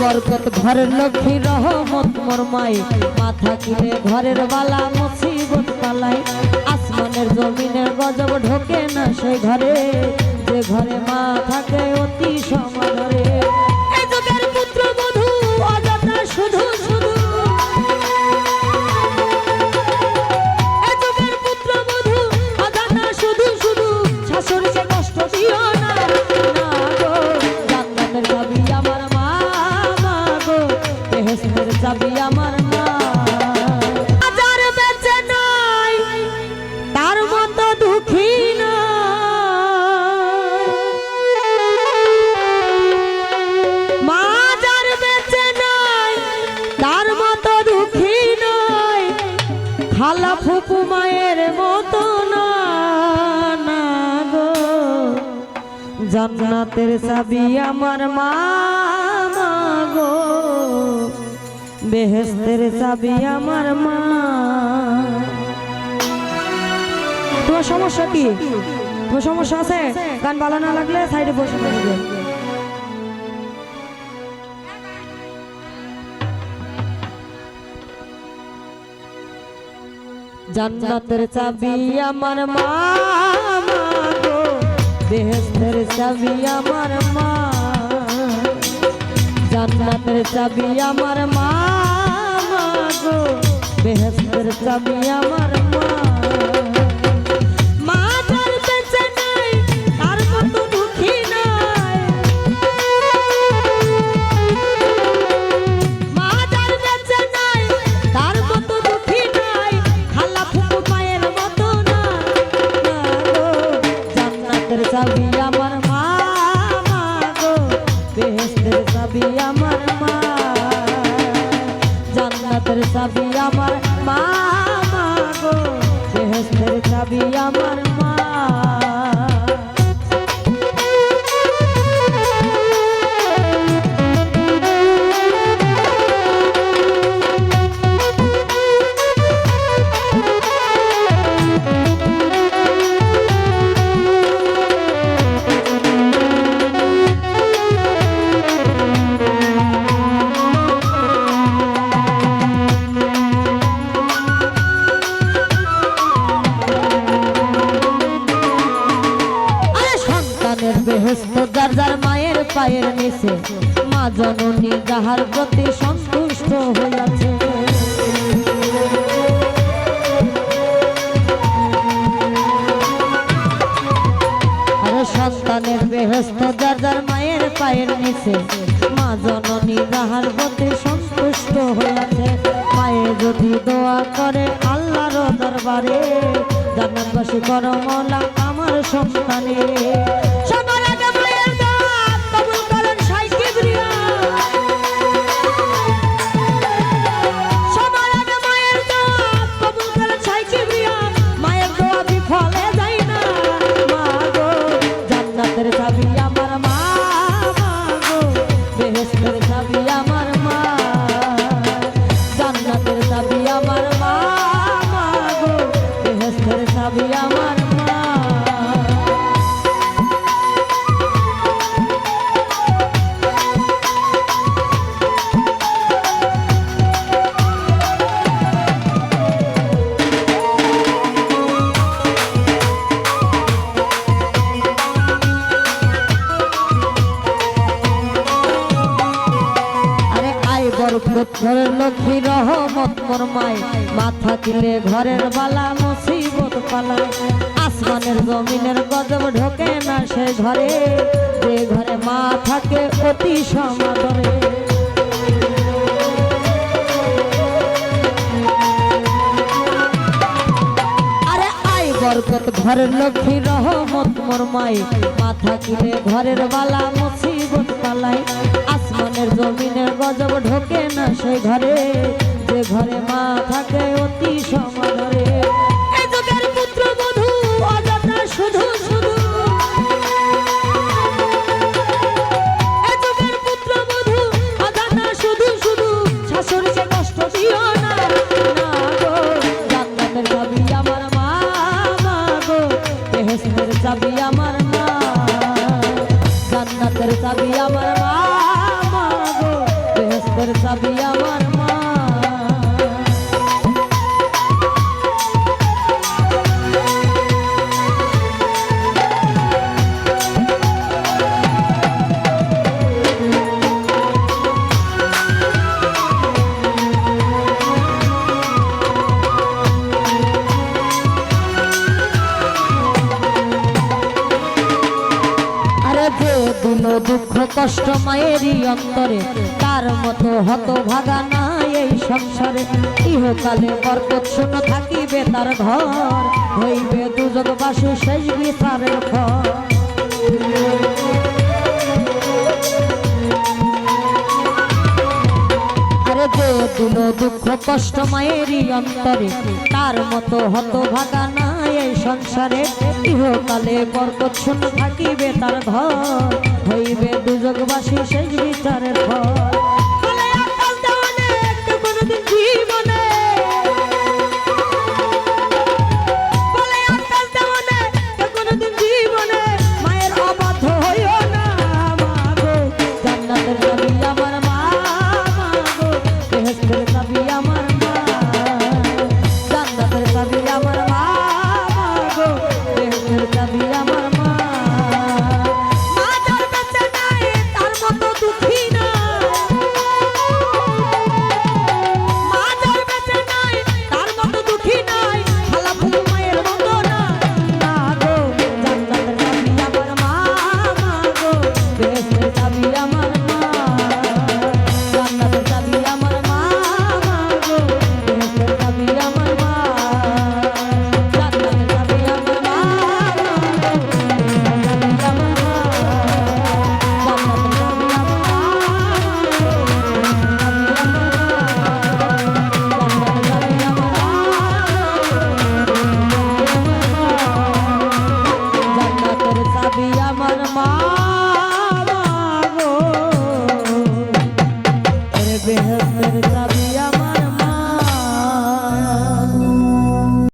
বরকত ঘরের লক্ষ্মী রহমত মোর মাই। মাথা কিনে ঘরের বালা মুসিবত পালাই আসমানের জমিনের গজব ঢোকে না সেই ঘরে। যে ঘরে মা থাকে অতি সমাদরে। জান্নাতের চাবি আমার মা গো। বেহেস্তের চাবি আমার মা। তোমার সমস্যা কি? তোমার সমস্যা আছে? গান ভালো না লাগলে সাইডে বসে পড়বে জান্নাতের চাবি আমার মা বেহেস্তের চাবি আমার মা। জান্নাতের চাবি আমার মা গো। বেহেস্তের চাবি আমার মা। আমার মা গো। বেহেশতের চাবি আমার মা মায়ের নিচে মা জননী যাহার প্রতি সন্তুষ্ট হইয়াছে। সন্তানের বেহেস্ত যার যার মায়ের পায়ের নিচে, মা জননী যাহার প্রতি সন্তুষ্ট হইয়াছে। মায়ে যদি দোয়া করে আল্লাহর দরবারে, জান্নাতবাসী করো মৌলা আমার সন্তানে আমার মা মা ঘরের লক্ষ্মী রহমত মোর মাই মাথা দিলে ঘরের বালা, মুসিবত পালায়। আসমানের জমিনের গজব ঢোকে না সে ঘরে। যে ঘরে মা থাকে অতি সমাদরে। ঘরের লক্ষ্মী রহমত মোর মাই মাথা কিনে ঘরের বালা, মুসিবত পালাই আসমানের জমিনের গজব ঢোকে না সে ঘরে। যে ঘরে মা থাকে অতি সমাদরে। কষ্ট মায়েরই অন্তরে তার মতো হত ভাগা নাই এই সংসারে। ইহকালে বরকত শূন্য থাকিবে তার ঘর, হইবে দুজক বাসু শেষ বিচারের ঘর। দুঃখ কষ্ট মায়েরই অন্তরে, তার মতো হত ভাগা নাই এই সংসারে। ইহকালে বরকত শূন্য থাকিবে তার ঘর হইবে দুজগবাসী